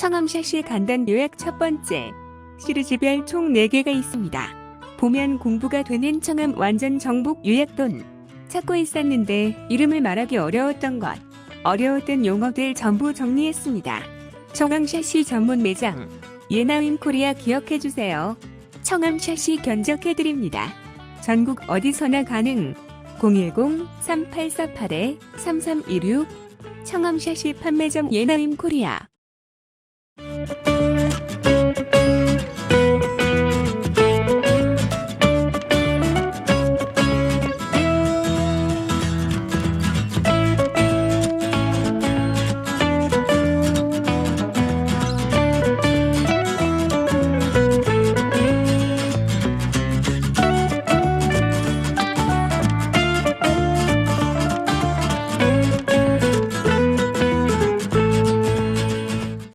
청암샷시 간단 요약 첫 번째. 시리즈별 총 4개가 있습니다. 보면 공부가 되는 청암 완전 정복 요약돈. 찾고 있었는데 이름을 말하기 어려웠던 것. 어려웠던 용어들 전부 정리했습니다. 청암샷시 전문 매장. 예나임 코리아 기억해주세요. 청암샷시 견적해드립니다. 전국 어디서나 가능. 010-3848-3316 청암샷시 판매점 예나임 코리아 Música